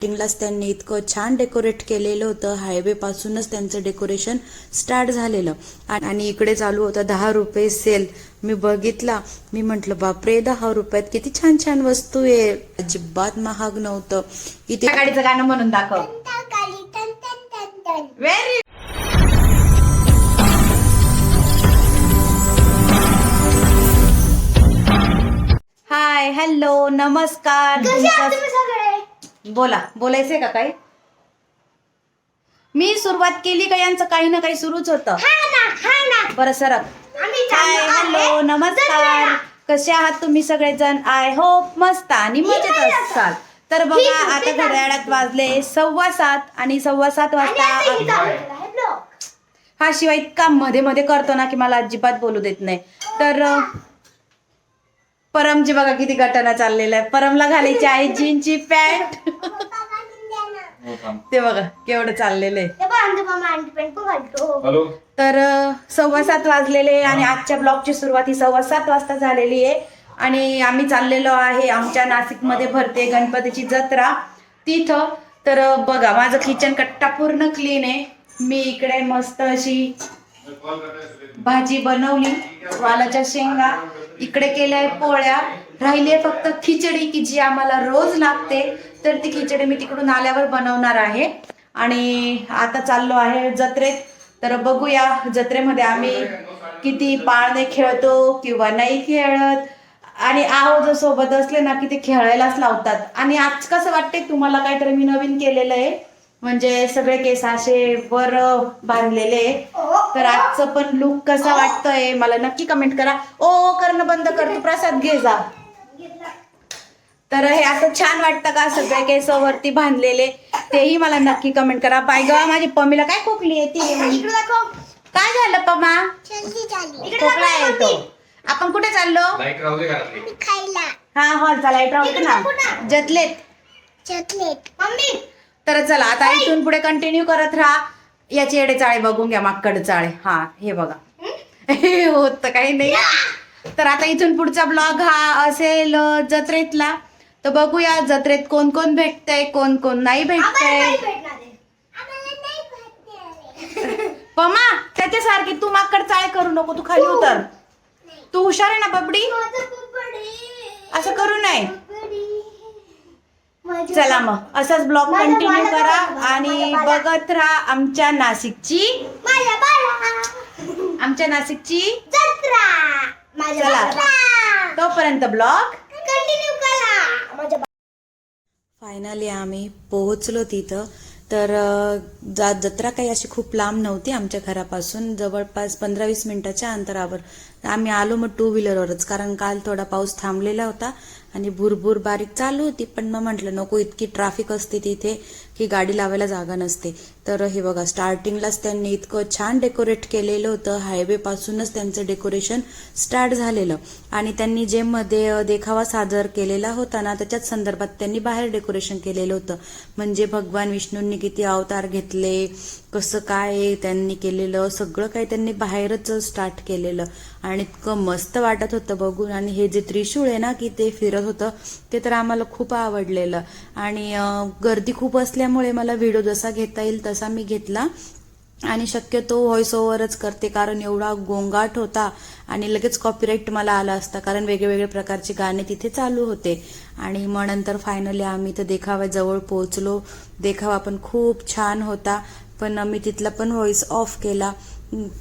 स्टार्टिंगलाच त्यांनी इतकं छान डेकोरेट केलेलं होतं. हायवे पासूनच त्यांचं डेकोरेशन स्टार्ट झालेलं. आणि इकडे चालू होतं दहा रुपये सेल मी बघितला. मी म्हंटल बापरे दहा रुपयात किती छान छान वस्तू आहे. अजिबात महाग नव्हतं. इथे गाडीचं गाणं म्हणून दाखव. व्हेरी हाय हॅलो नमस्कार. बोला बोलायचंय का काही? मी सुरुवात केली का यांचं काही ना काही सुरूच होतं. बरं सरक. हाय हॅलो नमस्कार. कसे आहात तुम्ही सगळेजण? आय होप मस्त आणि मजेत असाल तर बघा आता घड्याळात वाजले सव्वा सात आणि सव्वा सात वाजता हा शिवाय इतका मध्ये मध्ये करतो ना की मला अजिबात बोलू देत नाही. तर परमची बघा किती घटना चाललेल्या आहे. परमला घालायची आहे जीनची पॅन्ट. ते बघा केवढं चाललेलं आहे. हॅलो. तर सव्वा सात वाजलेले आणि आजच्या ब्लॉगची सुरुवात ही सव्वा सात वाजता झालेली आहे. आणि आम्ही चाललेलो आहे आमच्या नाशिकमध्ये भरते गणपतीची जत्रा. तिथं तर बघा माझं किचन कट्टा पूर्ण क्लीन आहे. मी इकडे मस्त अशी भाजी बनवली वालाच्या शेंगा इकडे केल्या पोळ्या. राहिली फक्त खिचडी की जी आम्हाला रोज लागते तर ती खिचडी मी तिकडून आल्यावर बनवणार आहे. आणि आता चाललो आहे जत्रेत तर बघूया जत्रेमध्ये आम्ही किती पाळणे खेळतो किंवा नाही खेळत. आणि आहो जर सोबत असले ना की ते खेळायलाच लावतात. आणि आज कसं वाटतंय? तुम्हाला काहीतरी मी नवीन केलेलं आहे. म्हणजे सगळे केस असे वर बांधलेले. तर आजचं पण लुक कसा वाटतोय मला नक्की कमेंट करा. ओ करणं बंद कर तू प्रसाद घे जा. तर हे असं छान वाटतं का? सगळे केस वरती बांधलेले. तेही मला नक्की कमेंट करा. बाय ग माझी पमीला काय खोकली येते काय झालं पमा? खोकला येतो आपण कुठे चाललो? हा हॉल राहू ना. जतलेत. तर चला आता इथून पुढे कंटिन्यू करत राहा. याचे एडे चाळे बघून घ्या माकड चाळे. हा हे बघा. हे? होत काही नाही. तर आता इथून पुढचा ब्लॉग हा असेल जत्रेतला. तर बघूया जत्रेत कोण कोण भेटतंय कोण कोण नाही भेटतंय. पमा त्याच्यासारखी तू माकड चाळे करू नको तू खाली उतर. तू हुशार आहे ना बबडी? असं करू नये. चला मग असंच ब्लॉग कंटिन्यू करा आणि बघत राहा आमच्या नाशिकची आमच्या नाशिकची चला. तोपर्यंत ब्लॉग फायनली आम्ही पोहोचलो तिथं. तर जा जत्रा काही अशी खूप लांब नव्हती आमच्या घरापासून जवळपास पंधरा वीस मिनिटाच्या अंतरावर. आम्ही आलो मग टू व्हीलरवरच कारण काल थोडा पाऊस थांबलेला होता. आणि भुरभुर बारीक चालू होती. पण मग म्हटलं नको इतकी ट्रॅफिक असते तिथे. की गाडी लावायला जागा नसते. तर हे बघा स्टार्टिंगलाच त्यांनी इतकं छान डेकोरेट केलेलं होतं. हायवे पासूनच त्यांचं डेकोरेशन स्टार्ट झालेलं. आणि त्यांनी जे मध्ये देखावा सादर केलेला होता ना त्याच्याच संदर्भात त्यांनी बाहेर डेकोरेशन केलेलं होतं. म्हणजे भगवान विष्णूंनी किती अवतार घेतले कसं काय त्यांनी केलेलं सगळं काही त्यांनी बाहेरच स्टार्ट केलेलं. आणि इतकं मस्त वाटत होतं बघून. आणि हे जे त्रिशूळ आहे ना की ते फिरत होतं ते तर आम्हाला खूप आवडलेलं. आणि गर्दी खूप असल्या असल्यामुळे मला व्हिडिओ जसा घेता येईल तसा मी घेतला. आणि शक्यतो व्हॉइस ओव्हरच करते कारण एवढा गोंगाट होता आणि लगेच कॉपीराईट मला आला असता कारण वेगवेगळे प्रकारचे गाणे तिथे चालू होते. आणि मग नंतर फायनली आम्ही तर देखाव्याजवळ पोहोचलो. देखावा पण खूप छान होता पण मी तिथला पण व्हॉइस ऑफ केला.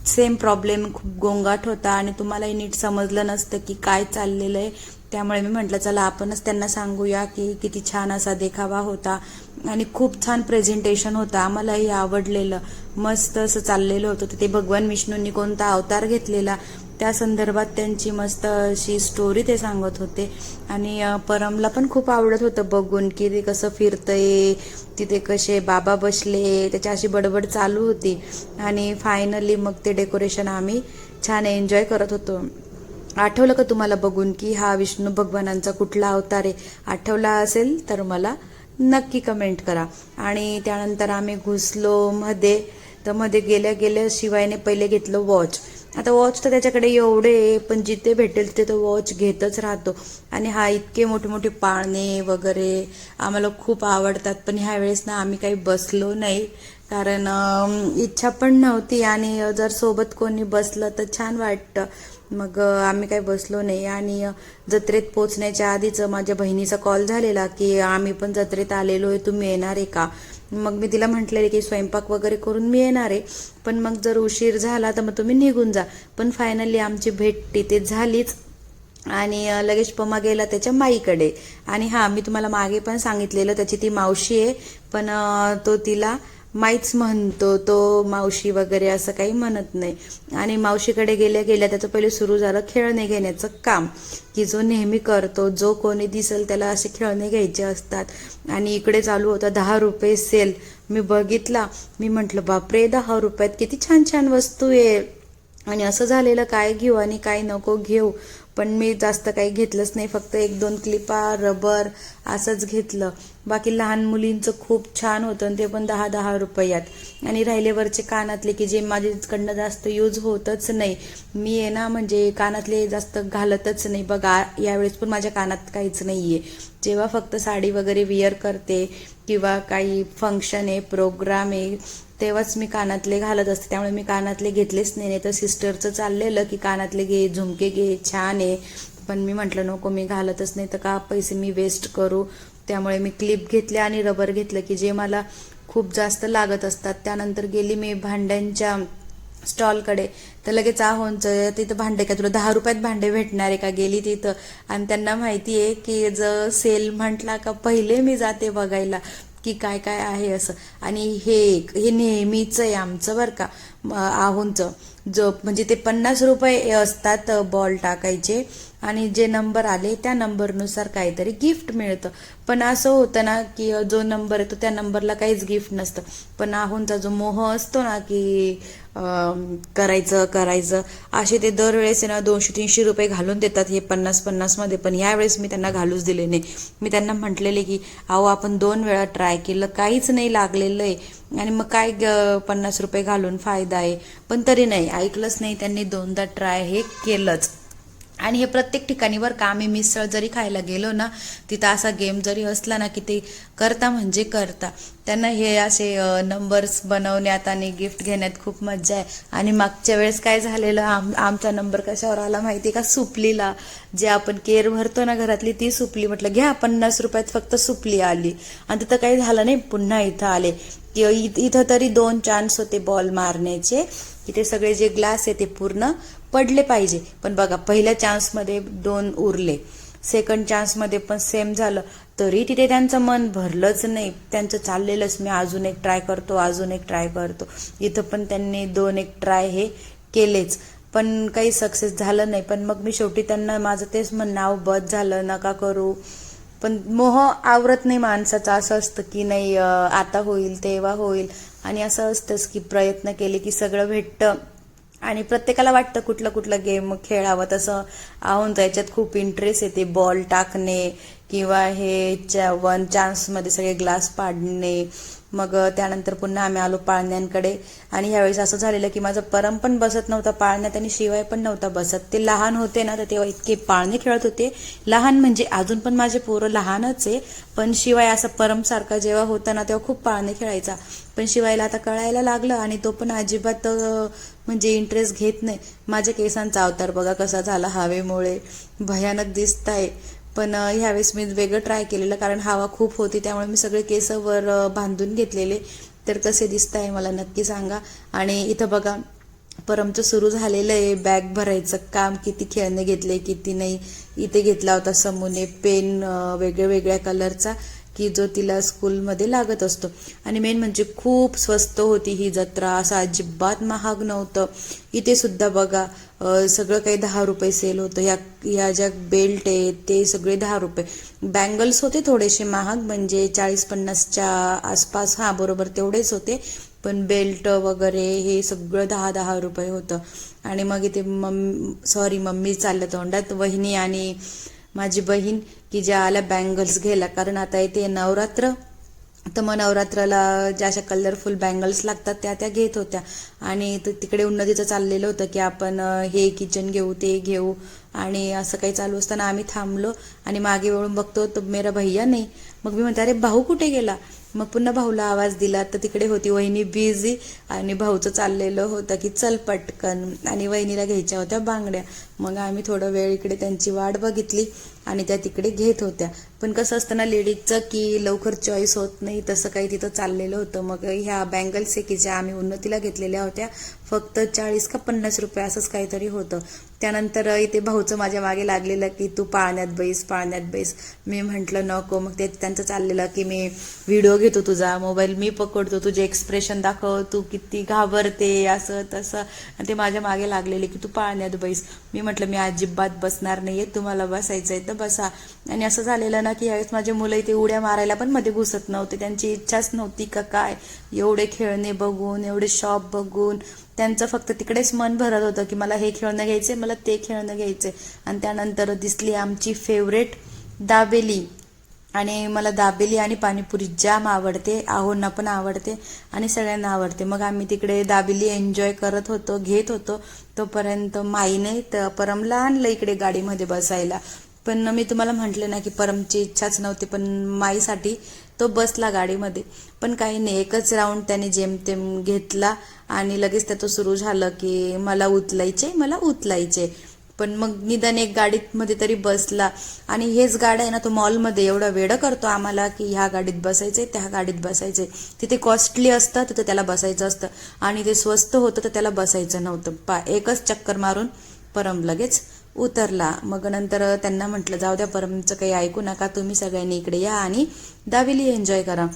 सेम प्रॉब्लेम खूप गोंगाट होता. आणि तुम्हालाही नीट समजलं नसतं की काय चाललेलं आहे. त्यामुळे मी म्हटलं चला आपणच त्यांना सांगूया की किती छान असा देखावा होता आणि खूप छान प्रेझेंटेशन होतं. आम्हालाही आवडलेलं. मस्त असं चाललेलं होतं. तिथे भगवान विष्णूंनी कोणता अवतार घेतलेला त्या संदर्भात त्यांची मस्त अशी स्टोरी ते सांगत होते. आणि परमला पण खूप आवडत होतं बघून की ते कसं फिरतंय तिथे कसे बाबा बसले त्याची अशी बडबड चालू होती. आणि फायनली मग ते डेकोरेशन आम्ही छान एन्जॉय करत होतो. आठवलं का तुम्हाला बघून की हा विष्णू भगवानांचा कुठला अवतार आहे? आठवला असेल तर मला नक्की कमेंट करा. आणि त्यानंतर आम्ही घुसलो मध्ये. तर मध्ये गेल्या गेल्या शिवायने पहिले घेतलं वॉच आता वॉच तर त्याच्याकडे एवढे आहे, पण जिथे भेटेल तिथे तो वॉच घेतच राहतो. आणि हा इतके मोठे मोठे पाळणे वगैरे आम्हाला खूप आवडतात. पण ह्या वेळेस ना आम्ही काही बसलो नाही. कारण इच्छा पण नव्हती आणि जर सोबत कोणी बसलं तर छान वाटतं. मग आम्ही काही बसलो नाही आणि जत्रेत पोचण्याच्या आधीच माझ्या बहिणीचा कॉल झालेला की आम्ही पण जत्रेत आलेलो आहे तुम्ही येणार आहे का? मग मी तिला म्हटलेले की स्वयंपाक वगैरे करून मी येणार आहे. पण मग जर उशीर झाला तर मग तुम्ही निघून जा. पण फायनली आमची भेट तिथे झालीच. आणि लगेच पमा गेला त्याच्या माईकडे. आणि हां मी तुम्हाला मागे पण सांगितलेलं त्याची ती मावशी आहे. पण तो तिला माईच म्हणतो तो मावशी वगैरे असं काही म्हणत नाही. आणि मावशीकडे गेल्या गेल्या त्याचं पहिले सुरू झालं खेळणे घेण्याचं काम. की जो नेहमी करतो जो कोणी दिसेल त्याला असे खेळणे घ्यायचे असतात. आणि इकडे चालू होता दहा रुपये सेल. मी बघितला मी म्हटलं बापरे दहा रुपयात किती छान छान वस्तू आहे. आणि असं झालेलं काय घेऊ आणि काय नको घेऊ. पण मी जास्त काही घेतलंच नाही फक्त एक दोन क्लिपा रबर असंच घेतलं. बाकी लहान मुलींचं खूप छान होतं आणि ते पण दहा दहा रुपयात. आणि राहिलेवरचे कानातले की जे माझ्याकडनं जास्त यूज होतच नाही. मी आहे ना म्हणजे कानातले जास्त घालतच नाही. बघा यावेळेस पण माझ्या कानात काहीच नाही आहे जेव्हा फक्त साडी वगैरे विअर करते किंवा काही फंक्शन आहे प्रोग्राम आहे तेव्हाच मी कानातले घालत असते. त्यामुळे मी कानातले घेतलेच नाही. नाही तर सिस्टरचं चाललेलं की कानातले घे झुमके घे छान आहे. पण मी म्हटलं नको मी घालतच नाही. तर का पैसे मी वेस्ट करू? त्यामुळे मी क्लिप घेतल्या आणि रबर घेतलं की जे मला खूप जास्त लागत असतात. त्यानंतर गेली मी भांड्यांच्या स्टॉलकडे तर लगेच आहोंचं तिथं भांडे का तुला दहा रुपयात भांडे भेटणार आहे का? गेली तिथं. आणि त्यांना माहिती आहे की जर सेल म्हटला का पहिले मी जाते बघायला की काय काय आहे असं. आणि हे एक हे नेहमीचं आहे आमचं बरं का. आहोंचं. जो म्हणजे ते पन्नास रुपये असतात बॉल टाकायचे. आणि जे नंबर आले त्या नंबरनुसार काहीतरी गिफ्ट मिळतं. पण असं होतं ना की जो नंबर येतो त्या नंबरला काहीच गिफ्ट नसतं. पण आहोंचा जो मोह असतो ना की करायचं करायचं असे ते दरवेळेस ना दोनशे तीनशे रुपये घालून देतात हे पन्नास पन्नासमध्ये पण यावेळेस मी त्यांना घालूच दिले नाही. मी त्यांना म्हटलेले की अहो आपण दोन वेळा ट्राय केलं काहीच नाही लागलेलं आहे. आणि मग काय ग- पन्नास रुपये घालून फायदा आहे? पण तरी नाही ऐकलंच नाही त्यांनी दोनदा ट्राय हे केलंच. आणि हे प्रत्येक ठिकाणी बरं का आम्ही मिसळ जरी खायला गेलो ना तिथं असा गेम जरी असला ना की ते करता म्हणजे करता. त्यांना हे असे नंबर्स बनवण्यात आणि गिफ्ट घेण्यात खूप मज्जा आहे. आणि मागच्या वेळेस काय झालेलं आम आमचा नंबर कशावर आला माहिती का? सुपलीला. जे आपण केर भरतो ना घरातली ती सुपली. म्हटलं घ्या पन्नास रुपयात फक्त सुपली आली. आणि तिथं काही झालं नाही पुन्हा इथं आले. की इ- इथं तरी दोन चान्स होते बॉल मारण्याचे. की ते सगळे जे ग्लास आहे ते पूर्ण पडले पाहिजे. पण बघा पहिल्या चान्समध्ये दोन उरले. सेकंड चान्समध्ये पण सेम झालं. तरी तिथे त्यांचं मन भरलंच नाही. त्यांचं चाललेलंच. मी अजून एक ट्राय करतो अजून एक ट्राय करतो. इथं पण त्यांनी दोन एक ट्राय हे केलेच. पण काही सक्सेस झालं नाही. पण मग मी शेवटी त्यांना माझं तेच म्हण नाव बद झालं नका करू. पण मोह आवरत नाही माणसाचा. असं असतं की नाही आता होईल तेव्हा होईल. आणि असं असतंच की प्रयत्न केले की सगळं भेटतं. आणि प्रत्येकाला वाटतं कुठलं कुठलं गेम खेळावं. तसं आहून त्याच्यात खूप इंटरेस्ट येते बॉल टाकणे किंवा हे च्या वन चान्समध्ये सगळे ग्लास पाडणे. मग त्यानंतर पुन्हा आम्ही आलो पाळण्यांकडे. आणि ह्यावेळेस असं झालेलं की माझं परम पण बसत नव्हता पाळण्यात आणि शिवाय पण नव्हता बसत. ते लहान होते ना तर तेव्हा इतके पाळणे खेळत होते. लहान म्हणजे अजून पण माझे पोरं लहानच आहे. पण शिवाय असं परमसारखा जेव्हा होता ना तेव्हा खूप पाळणे खेळायचा. पण शिवायला आता कळायला लागलं आणि तो पण अजिबात म्हणजे इंटरेस्ट घेत नाही. माझ्या केसांचा अवतार बघा कसा झाला हवेमुळे. भयानक दिसत आहे पण ह्यावेळेस मी वेगळं ट्राय केलेलं कारण हवा खूप होती त्यामुळे मी सगळे केस वर बांधून घेतलेले. तर कसे दिसत आहे मला नक्की सांगा. आणि इथं बघा परमचं सुरू झालेलं आहे. बॅग भरायचं काम किती खेळणे घेतले किती नाही. इथे घेतला होता समूने पेन वेगळ्या वेगळ्या कलरचा की जो तिला स्कूलमध्ये लागत असतो. आणि मेन म्हणजे खूप स्वस्त होती ही जत्रा. असं अजिबात महाग नव्हतं. इथे सुद्धा बघा सगळं काही दहा रुपये सेल होतं. ह्या ह्या ज्या बेल्ट आहे ते सगळे दहा रुपये. बँगल्स होते थोडेसे महाग म्हणजे चाळीस पन्नासच्या आसपास हां बरोबर तेवढेच होते. पण बेल्ट वगैरे हे सगळं दहा दहा रुपये होतं. आणि मग इथे मम सॉरी मम्मी चाललं तोंडात. वहिनी आणि माझी बहीण की ज्या आल्या बँगल्स घ्यायला कारण आता येते नवरात्र तर मग नवरात्राला ज्या अशा कलरफुल बँगल्स लागतात त्या त्या घेत होत्या. आणि तिकडे उन्नतीचं चाललेलं होतं की आपण हे किचन घेऊ ते घेऊ. आणि असं काही चालू असताना आम्ही थांबलो आणि मागे वळून बघतो तर मेरा भैया नाही. मग मी म्हणते अरे भाऊ कुठे गेला? मग पुन्हा भाऊला आवाज दिला तर तिकडे होती वहिनी बिझी आणि भाऊचं चाललेलं होतं की चल पटकन. आणि वहिनीला घ्यायच्या होत्या बांगड्या. मग आम्ही थोडं वेळ इकडे त्यांची वाट बघितली आणि त्या तिकडे घेत होत्या. पण कसं असतं ना लेडीजचं की लवकर चॉईस होत नाही तसं काही तिथं चाललेलं होतं. मग ह्या बँगल्स आहे की ज्या आम्ही उन्नतीला घेतलेल्या होत्या फक्त चाळीस का पन्नास रुपये असंच काहीतरी होतं. त्यानंतर इथे भाऊचं माझ्या मागे लागलेलं की तू पाळण्यात बैस पाळण्यात बैस. मी म्हटलं नको. मग ते त्यांचं चाललेलं की मी व्हिडिओ घेतो तुझा मोबाईल मी पकडतो तुझे एक्सप्रेशन दाखव तू किती घाबरते असं तसं. आणि ते माझ्या मागे लागलेले की तू पाळण्यात बैस. मी म्हटलं मी अजिबात बसणार नाही आहे तुम्हाला बसायचं आहे तर बसा. आणि असं झालेलं ना की यावेळेस माझे मुलं इथे उड्या मारायला पण मध्ये घुसत नव्हते त्यांची इच्छाच नव्हती का काय? एवढे खेळणे बघून एवढे शॉप बघून त्यांचं फक्त तिकडेच मन भरत होतं की मला हे खेळणं घ्यायचे मला ते खेळणं घ्यायचे आणि त्यानंतर दिसली आमची फेवरेट दाबेली. आणि मला दाबेली आणि पाणीपुरी जाम आवडते आहोंना पण आवडते आणि सगळ्यांना आवडते. मग आम्ही तिकडे दाबेली एन्जॉय करत होतो घेत होतो. तोपर्यंत माईने तर परमला आणलं इकडे गाडीमध्ये बसायला. पण मी तुम्हाला म्हटलं ना की परमची इच्छाच नव्हती पण माईसाठी तो बसला गाडीमध्ये. पण काही नाही एकच राऊंड त्याने जेमतेम घेतला आणि लगेच त्याचं सुरू झालं की मला उतलायचे मला उचलायचे. पण मग निदान एक गाडीत मध्ये तरी बसला. आणि हेच गाड्या आहे ना तो मॉलमध्ये एवढा वेळ करतो आम्हाला की ह्या गाडीत बसायचंय त्या गाडीत बसायचंय. तिथे कॉस्टली असतं तिथे त्याला बसायचं असतं. आणि ते स्वस्त होतं तर त्याला बसायचं नव्हतं. पा एकच चक्कर मारून परम लगेच उतरला. मग नंतर त्यांना म्हटलं जाऊ द्या परमचं काही ऐकू नका तुम्ही सगळ्यांनी इकडे या आणि दाबेली एन्जॉय करा.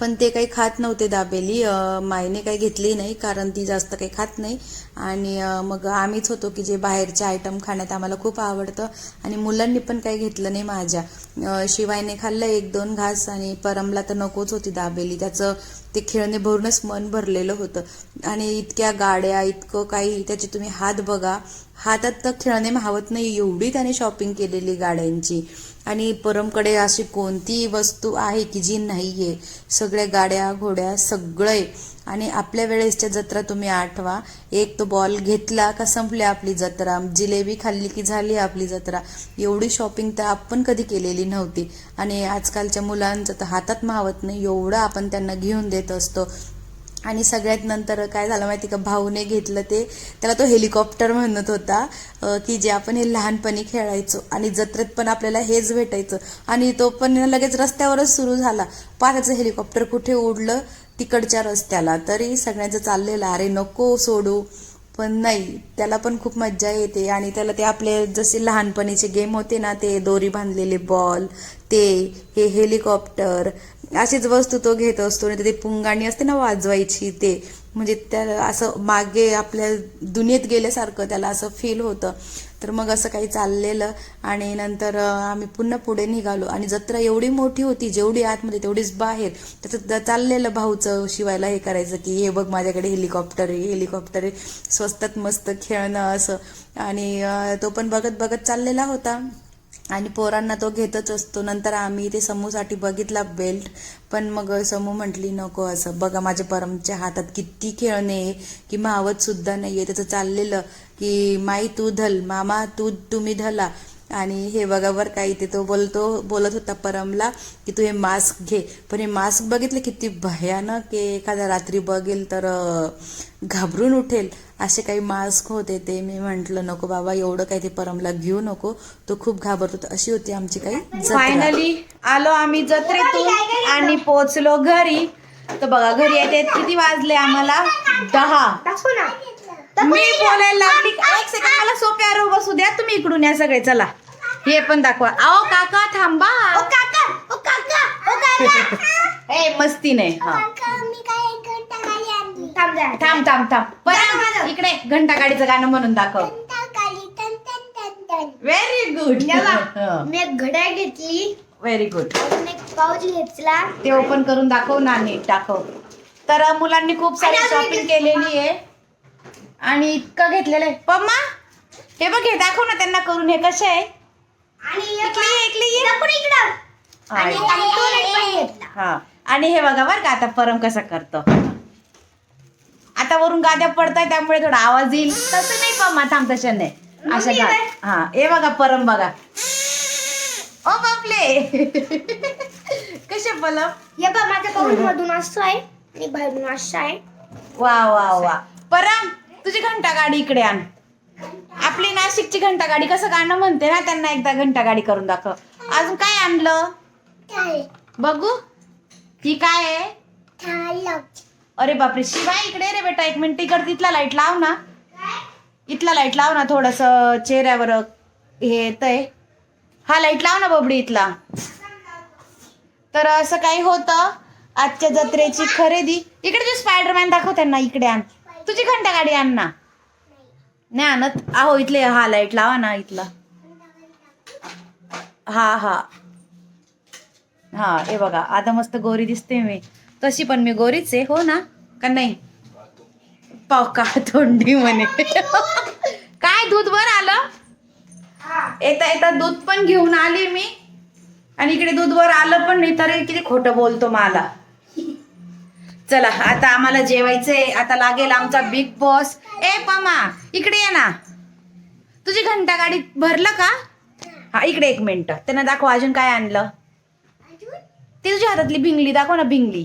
पण ते काही खात नव्हते दाबेली. मायने काही घेतली नाही कारण ती जास्त काही खात नाही. आणि मग आम्हीच होतो की जे बाहेरचे आयटम खाण्यात आम्हाला खूप आवडतं. आणि मुलांनी पण काही घेतलं नाही माझ्या. शिवायने खाल्लं एक दोन घास आणि परमला तर नकोच होती दाबेली. त्याचं ते खेळणे भरूनच मन भरलेलं होतं. आणि इतक्या गाड्या इतकं काही त्याचे तुम्ही हात बघा. हातात तर खेळणे मावत नाही एवढी त्याने शॉपिंग केलेली गाड्यांची. आणि परमकडे अशी कोणती वस्तू आहे की जी नाही आहे सगळ्या गाड्या घोड्या सगळे. आणि आपल्या वेळेसच्या जत्रा तुम्ही आठवा. एक तो बॉल घेतला का संपली आपली जत्रा? जिलेबी खाल्ली की झाली आपली जत्रा? एवढी शॉपिंग तर आपण कधी केलेली नव्हती. आणि आजकालच्या मुलांचं तर हातात मावत नाही. एवढं आपण त्यांना घेऊन देत असतो. आणि सगळ्यात नंतर काय झालं माहिती का? भाऊने घेतलं ते. त्याला तो हेलिकॉप्टर म्हणत होता की जे आपण हे लहानपणी खेळायचो आणि जत्रेत पण आपल्याला हेच भेटायचं. आणि तो पण लगेच रस्त्यावरच सुरू झाला. पाहायचं हेलिकॉप्टर कुठे उडलं? तिकडच्या रस्त्याला. तरी सगळ्यांचं चाललेलं अरे नको सोडू. पण नाही त्याला पण खूप मज्जा येते. आणि त्याला ते आपले जसे लहानपणीचे गेम होते ना ते दोरी बांधलेले बॉल ते हे हेलिकॉप्टर अशीच वस्तू तो घेत असतो आणि ते पुंगाणी असते ना वाजवायची ते. म्हणजे त्या असं मागे आपल्या दुनियेत गेल्यासारखं त्याला असं फील होतं. तर मग असं काही चाललेलं आणि नंतर आम्ही पुन्हा पुढे निघालो. आणि जत्रा एवढी मोठी होती जेवढी आतमध्ये तेवढीच बाहेर. त्याचं चाललेलं भाऊचं शिवायला हे करायचं की हे बघ माझ्याकडे हेलिकॉप्टर आहे हेलिकॉप्टर आहे. स्वस्तात मस्त खेळणं असं. आणि तो पण बघत बघत चाललेला होता. आणि पोरांना तो घेतच असतो. नंतर आम्ही ते समूसाठी बघितला बेल्ट. पण मग समू म्हटली नको असं. बघा माझ्या परमच्या हातात किती खेळणे आहे की मावत सुद्धा आहे त्याचं चाललेलं की माई तू धल मामा तू तुम्ही धला. आणि हे बघा बरं काही ते तो बोलतो बोलत होता परमला की तू हे मास्क घे. पण हे मास्क बघितलं किती भयानक एखाद्या रात्री बघेल तर घाबरून उठेल. असे काही मास्क होते ते मी म्हंटल नको बाबा एवढं काही ते परमला घेऊ नको. तो खूप घाबरत. होता अशी होती आमची काही जत्रा. फायनली आलो आम्ही जत्रेतून आणि पोहोचलो घरी. तर बघा घरी येते किती वाजले आम्हाला? दहा. मी बोलायला लागली एक सेकंड मला सोप्यावर बसू द्या तुम्ही इकडून या सगळे चला. हे पण दाखवा. आओ काका थांबा. ए मस्ती नाही हा. थांब थांब थांब पण इकडे घंटा गाडीचं गाणं म्हणून दाखव. व्हेरी गुड मी एक घड्याळ घेतली. व्हेरी गुड एक पाऊच घेतला. ते ओपन करून दाखव ना नीट दाखव. तर मुलांनी खूप सारी शॉपिंग केलेली आहे. आणि इतकं घेतलेलं आहे. पम्मा हे बघ हे दाखव ना त्यांना करून हे कसे आहे. आणि हा आणि हे. बघा बरं का आता परम कसा करतो. आता वरून गाद्या पडताय त्यामुळे थोडा आवाज येईल. तसं नाही पण माथा तशा नाही. अशा गा हा हे बघा परम बघा. ओ बापले. कसे पलम? हे बघ माझ्या पाऊल मधून असं आहे आणि बाहेरून असं आहे. वा वा वा. परम तुझी घंटा गाडी इकडे आण. आपली नाशिकची घंटा गाडी कसं गाणं म्हणते ना त्यांना एकदा घंटा गाडी करून दाखव. अजून काय आणलं? बघू. ही काय आहे? अरे बापरे शिवाय इकडे रे बेटा एक मिनिट इकडे तिथला लाइट लाव ना. इथला लाइट लाव ना थोडस चेहऱ्यावर हे येतंय. हा लाइट लाव ना बबडी इथला. तर असं काही होतं. आजच्या जत्रेची खरेदी. इकडे तू स्पायडरमॅन दाखव त्यांना इकडे आण. तुझी घंटा गाडी आण ना. नाही आणत. आहो इथले हा लाइट लावा ना इथला. हा हा. हा हे बघा. आता मस्त गोरी दिसते मी. तशी पण मी गोरीच आहे हो ना? का नाही? पाव का तोंडी म्हणे. काय दूध वर आलं? येता येता दूध पण घेऊन आली मी. आणि इकडे दूध वर आलं पण नाही तर किती खोटं बोलतो मला. चला आता आम्हाला जेवायचंय. आता लागेल आमचा बिग बॉस ए पमा इकडे ये ना. तुझी घंटा गाडी भरलं का? हा इकडे एक मिनिट. त्यांना दाखव अजून काय आणलं. ती तुझ्या हातातली भिंगली दाखव ना भिंगली.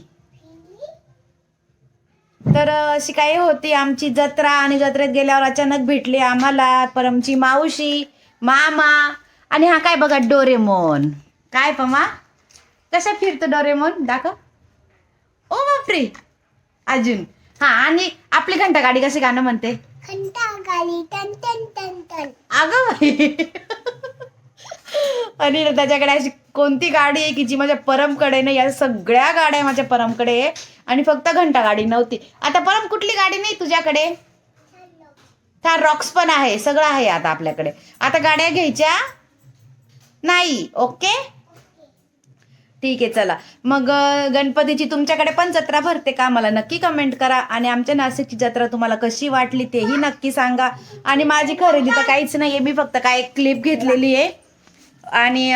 तर अशी काही होती आमची जत्रा आणि जत्रेत गेल्यावर अचानक भेटली आम्हाला परमची मावशी मामा आणि हा काय बघा डोरेमोन. काय पमा? कशा फिरतो डोरेमोन? दाखव. ओ बापरे. अजून. हा आणि आपली घंटा गाडी कशी गाणं म्हणते? घंटा टन टन टन टन. अगं बाई. आणि त्याच्याकडे अशी कोणती गाडी आहे की जी माझ्या परमकडे नाही या सगळ्या गाड्या माझ्या परमकडे आहे आणि फक्त घंटा गाडी नव्हती. आता परम कुठली गाडी नाही तुझ्याकडे? थार रॉक्स पण आहे सगळं आहे आता आपल्याकडे. आता गाड्या घ्यायच्या? नाही ओके? ठीक आहे चला. मग गणपतीची तुमच्याकडे पण जत्रा भरते का मला नक्की कमेंट करा. आणि आमच्या नाशिकची जत्रा तुम्हाला कशी वाटली तेही नक्की सांगा. आणि माझी खरेदी तर काहीच नाही आहे मी फक्त काय एक क्लिप घेतलेली आहे. आणि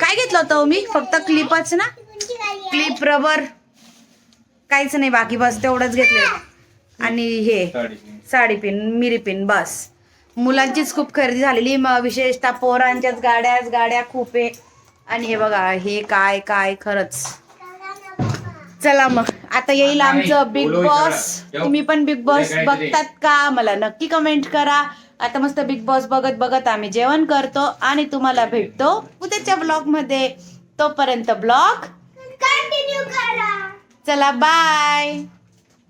काय घेतलं होतं हो मी? फक्त क्लिपच ना? क्लिप रबर काहीच नाही बाकी बस तेवढंच घेतलं आणि हे साडी पिन मिरी पिन बस. मुलांचीच खूप खरेदी झालेली. विशेषतः पोरांच्याच गाड्याच गाड्या खूप आहे. आणि हे बघा हे काय काय खरंच. चला मग आता येईल आमचं बिग बॉस. तुम्ही पण बिग बॉस बघतात का मला नक्की कमेंट करा. आता मस्त बिग बॉस बघत बघत आम्ही जेवण करतो आणि तुम्हाला भेटतो उद्याच्या ब्लॉगमध्ये तोपर्यंत ब्लॉग कंटिन्यू करा. चला बाय